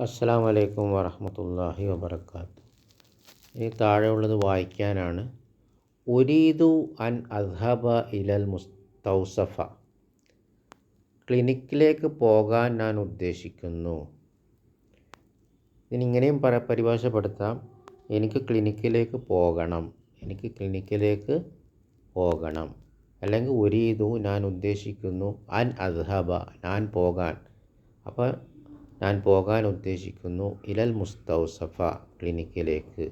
അസ്സാം വലൈക്കും വറഹമത്തല്ലാഹി വബർക്കാത്ത് ഇനി താഴെയുള്ളത് വായിക്കാനാണ്. ഉരീദു അൻ അദ്ഹബ ഇലൽ മുസ്തൗസഫ. ക്ലിനിക്കിലേക്ക് പോകാൻ ഞാൻ ഉദ്ദേശിക്കുന്നു. ഇതിനിങ്ങനെയും പറ പരിഭാഷപ്പെടുത്താം. എനിക്ക് ക്ലിനിക്കിലേക്ക് പോകണം. എനിക്ക് ക്ലിനിക്കിലേക്ക് പോകണം. അല്ലെങ്കിൽ ഉരീദു ഞാൻ ഉദ്ദേശിക്കുന്നു. അൻ അദ്ഹബ ഞാൻ പോകാൻ. അപ്പോൾ ഞാൻ പോകാൻ ഉദ്ദേശിക്കുന്നു ഇലൽ മുസ്തൗസഫ ക്ലിനിക്കിലേക്ക്.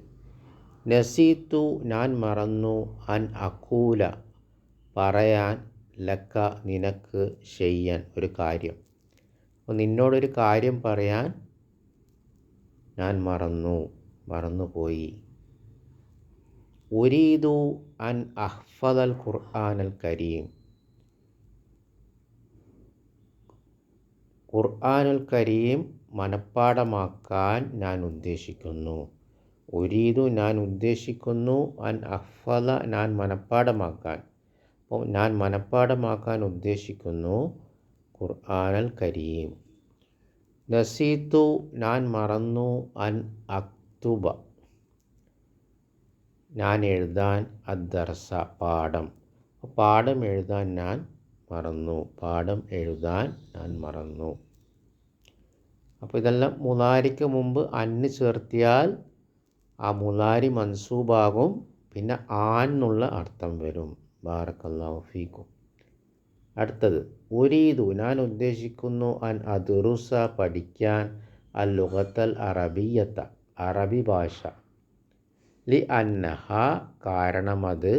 നസീത്തു ഞാൻ മറന്നു. അൻ അക്കൂല പറയാൻ ലക്ക നിനക്ക് ചെയ്യാൻ ഒരു കാര്യം. അപ്പോൾ നിന്നോടൊരു കാര്യം പറയാൻ ഞാൻ മറന്നു മറന്നുപോയി. ഉരീദു അൻ അഹ്ഫദൽ ഖുർആൻ അൽ കരീം. ഖുർആനുൽ കരീം മനഃപ്പാടമാക്കാൻ ഞാൻ ഉദ്ദേശിക്കുന്നു. ഒരീതു ഞാൻ ഉദ്ദേശിക്കുന്നു അൻ അഹ്ഫല ഞാൻ മനഃപ്പാടമാക്കാൻ അപ്പോൾ ഞാൻ മനഃപ്പാടമാക്കാൻ ഉദ്ദേശിക്കുന്നു ഖുർആനൽ കരീം. നസീത്തു ഞാൻ മറന്നു അൻ അക്തുബ. ഞാൻ എഴുതാൻ അദ്ദർസ പാഠം. പാഠം എഴുതാൻ ഞാൻ മറന്നു പാഠം എഴുതാൻ ഞാൻ മറന്നു. അപ്പോൾ ഇതെല്ലാം മുലാരിക്ക് മുമ്പ് അന്ന് ചേർത്തിയാൽ ആ മുലാരി മൻസൂബാകും. പിന്നെ ആൻ എന്നുള്ള അർത്ഥം വരും. ബാറക്കല്ലാഹു ഫീക്കും. അടുത്തത് ഉരീദു ഞാൻ ഉദ്ദേശിക്കുന്നു അൻ അതുറുസ പഠിക്കാൻ അൽ ലുഹത്തൽ അറബിയത്ത അറബി ഭാഷ. ലി അന്നഹ കാരണം അത്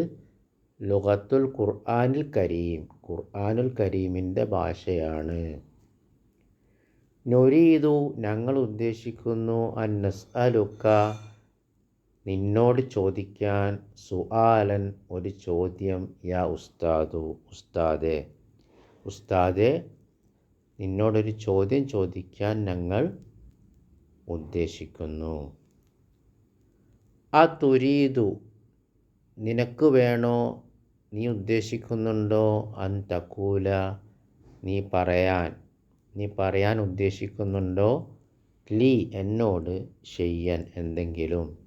ലുഹത്തുൽ ഖുർആാനിൽ കരീം ഖുർആാനുൽ കരീമിന്റെ ഭാഷയാണ്. നൊരീതു ഞങ്ങൾ ഉദ്ദേശിക്കുന്നു അന്നസ് അലുക്ക നിന്നോട് ചോദിക്കാൻ സുആലൻ ഒരു ചോദ്യം യാ ഉസ്താദു ഉസ്താദെ. ഉസ്താദെ നിന്നോടൊരു ചോദ്യം ചോദിക്കാൻ ഞങ്ങൾ ഉദ്ദേശിക്കുന്നു. ആ തുരീതു നിനക്ക് വേണോ? നീ ഉദ്ദേശിക്കുന്നുണ്ടോ? അൻ തക്കൂല നീ പറയാൻ. നീ പറയാൻ ഉദ്ദേശിക്കുന്നുണ്ടോ? ലീ എന്നോട് ചെയ്യാൻ എന്തെങ്കിലും.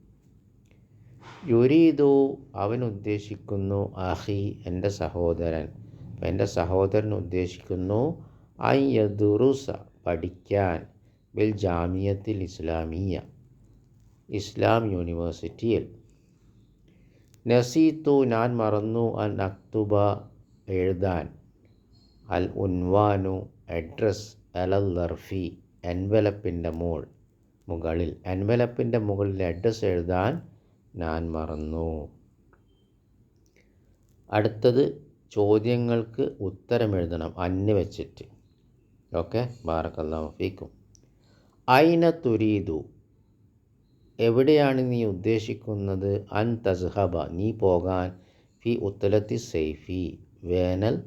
യുരീദു അവൻ ഉദ്ദേശിക്കുന്നു അഹി എന്റെ സഹോദരൻ. എന്റെ സഹോദരൻ ഉദ്ദേശിക്കുന്നു അയ്യദുറുസ പഠിക്കാൻ ബിൽ ജാമിയത്തിൽ ഇസ്ലാമിയ ഇസ്ലാം യൂണിവേഴ്സിറ്റിയിൽ. നസീത്തു ഞാൻ മറന്നു അൻ അക്തുബ എഴുതാൻ. അൽ ഉൻവാനു അഡ്രസ് അലൽ ലർഫി എൻവലപ്പിന്റെ മോൾ. മുകളിൽ എൻവലപ്പിന്റെ മുകളിൽ അഡ്രസ്സ് എഴുതാൻ ഞാൻ മറന്നു. അടുത്തത് ചോദ്യങ്ങൾക്ക് ഉത്തരം എഴുതണം അന്ന് വെച്ചിട്ട്. ഓക്കെ ബാറക്കല്ലാ ഫീക്കും. ഐന തുരീദു? എവിടെയാണ് നീ ഉദ്ദേശിക്കുന്നത്? അൻ തസ്ഹബ നീ പോകാൻ. ഫി ഉത്തലത്തി സൈഫി വേനൽ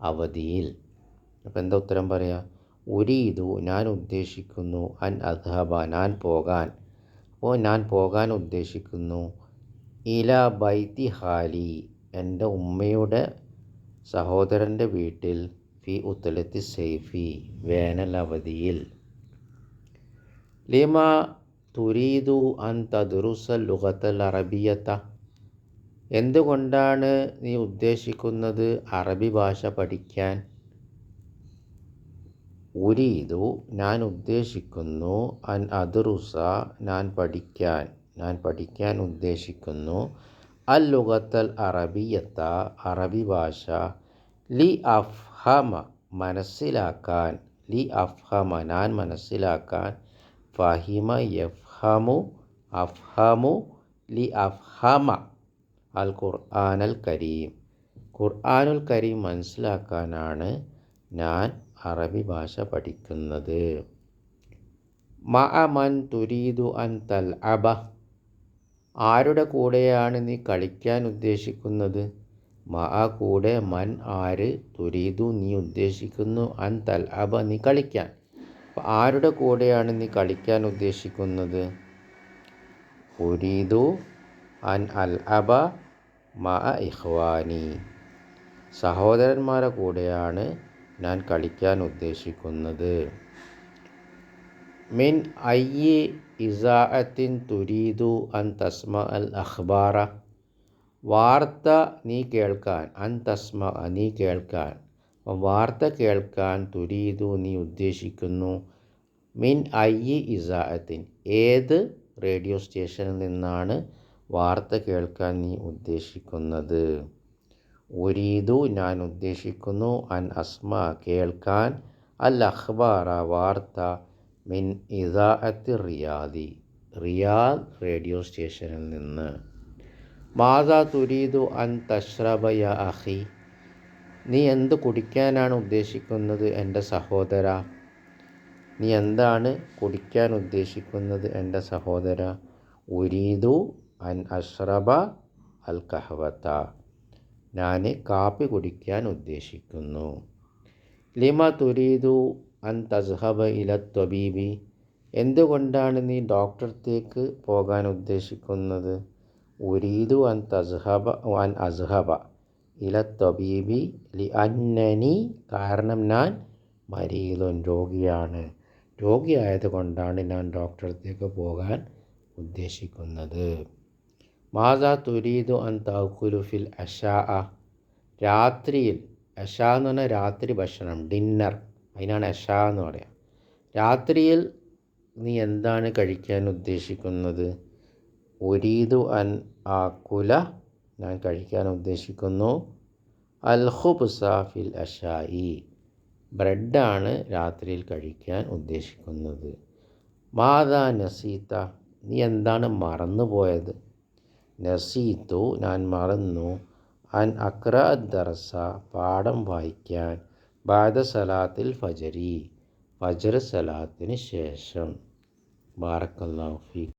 അവധിയിൽ. അപ്പോൾ എന്താ ഉത്തരം പറയാ? ഉരീതു ഞാൻ ഉദ്ദേശിക്കുന്നു അൻ അദ്ഹബ ഞാൻ പോകാൻ. അപ്പോൾ ഞാൻ പോകാൻ ഉദ്ദേശിക്കുന്നു. ഇല ബൈത്തി ഹാലി എന്റെ ഉമ്മയുടെ സഹോദരന്റെ വീട്ടിൽ ഫി ഉത്തലത്തി സെയ്ഫി വേനൽ അവധിയിൽ. ലിമ തുരീദു അൻ തദുറുസൽ ലുഗത്തൽ അറബിയത്ത എന്തുകൊണ്ടാണ് നീ ഉദ്ദേശിക്കുന്നത് അറബി ഭാഷ പഠിക്കാൻ? ഉരീദു ഞാൻ ഉദ്ദേശിക്കുന്നു അൻ അതുറുസ ഞാൻ പഠിക്കാൻ ഞാൻ പഠിക്കാൻ ഉദ്ദേശിക്കുന്നു അൽ ലുഗത്തൽ അറബിയത്ത അറബി ഭാഷ ലി അഫ്ഹമ മനസ്സിലാക്കാൻ ലി അഫ്ഹമ ഞാൻ മനസ്സിലാക്കാൻ ഫഹിമ യഫ്ഹമു അഫ്ഹമു ലി അഫ്ഹമ അൽ ഖുർആനൽ കരീം. ഖുർആനുൽ കരീം മനസ്സിലാക്കാനാണ് ഞാൻ അറബി ഭാഷ പഠിക്കുന്നത്. മഅമൻ തുരീദു അൻ തൽ അബ ആരുടെ കൂടെയാണ് നീ കളിക്കാൻ ഉദ്ദേശിക്കുന്നത്? മഅ കൂടെ മൻ ആര് തുരീദു നീ ഉദ്ദേശിക്കുന്നു അൻ തൽ അബ നീ കളിക്കാൻ. അപ്പോൾ ആരുടെ കൂടെയാണ് നീ കളിക്കാൻ ഉദ്ദേശിക്കുന്നത്? ഉരീദു അൻ അൽ അബ മ ഇഹ്വാനി സഹോദരന്മാരെ കൂടെയാണ് ഞാൻ കളിക്കാൻ ഉദ്ദേശിക്കുന്നത്. മിൻ അയ്യി ഇസാഅത്തിൻ തുരീദു അൻ തസ്മ അൽ അഖ്ബാറ. വാർത്ത നീ കേൾക്കാൻ അൻ തസ്മ നീ കേൾക്കാൻ വാർത്ത കേൾക്കാൻ തുരീതു നീ ഉദ്ദേശിക്കുന്നു. മിൻ അയ്യി ഇസാഅത്തിൻ ഏത് റേഡിയോ സ്റ്റേഷനിൽ നിന്നാണ് വാർത്ത കേൾക്കാൻ നീ ഉദ്ദേശിക്കുന്നത്? ഉരീദു ഞാൻ ഉദ്ദേശിക്കുന്നു അൻ അസ്മ കേൾക്കാൻ അൽ അഖ്ബാറ വാർത്ത മിൻ ഇസാഅത്ത് റിയാദി. റിയാദ് റേഡിയോ സ്റ്റേഷനിൽ നിന്ന്. മാതാ തുരീദു അൻ തഷ്റബയ അഹി നീ എന്ത് കുടിക്കാനാണ് ഉദ്ദേശിക്കുന്നത് എന്റെ സഹോദര? നീ എന്താണ് കുടിക്കാൻ ഉദ്ദേശിക്കുന്നത് എന്റെ സഹോദര? ഉരീദു അൻ അഷ്റബ അൽ കഹവത്ത. ഞാൻ കാപ്പി കുടിക്കാൻ ഉദ്ദേശിക്കുന്നു. ലിമ തുരീദു അൻ തസ്ഹബ ഇല ത്വബീബി എന്തുകൊണ്ടാണ് നീ ഡോക്ടറത്തേക്ക് പോകാൻ ഉദ്ദേശിക്കുന്നത്? ഉരീദു അൻ തസ്ഹബ അൻ അസ്ഹബ ഇല ത്വബീബി ലി അന്നനി കാരണം ഞാൻ മരീലോൻ രോഗിയാണ്. രോഗിയായതുകൊണ്ടാണ് ഞാൻ ഡോക്ടറത്തേക്ക് പോകാൻ ഉദ്ദേശിക്കുന്നത്. മാതാ തുരീതു അൻ തൗക്കുലു ഫിൽ അഷാ. രാത്രിയിൽ അഷ എന്ന് പറഞ്ഞാൽ രാത്രി ഭക്ഷണം ഡിന്നർ. അതിനാണ് അഷ എന്ന് പറയുക രാത്രിയിൽ നീ എന്താണ് കഴിക്കാൻ ഉദ്ദേശിക്കുന്നത്? ഒരീതു അൻ ആ കുല ഞാൻ കഴിക്കാൻ ഉദ്ദേശിക്കുന്നു. അൽ ഹുബ്സ ഫിൽ അഷായി ബ്രെഡാണ് രാത്രിയിൽ കഴിക്കാൻ ഉദ്ദേശിക്കുന്നത്. മാതാ നസീത നീ എന്താണ് മറന്നു പോയത് നസീത്തു ഞാൻ മറന്നു. അൻ അക്ര ദർസ പാഠം വായിക്കാൻ. ബാദ സലാത്തിൽ ഫജരി ഫജർ സലാത്തിന് ശേഷം. ബാറക്കല്ലാഫി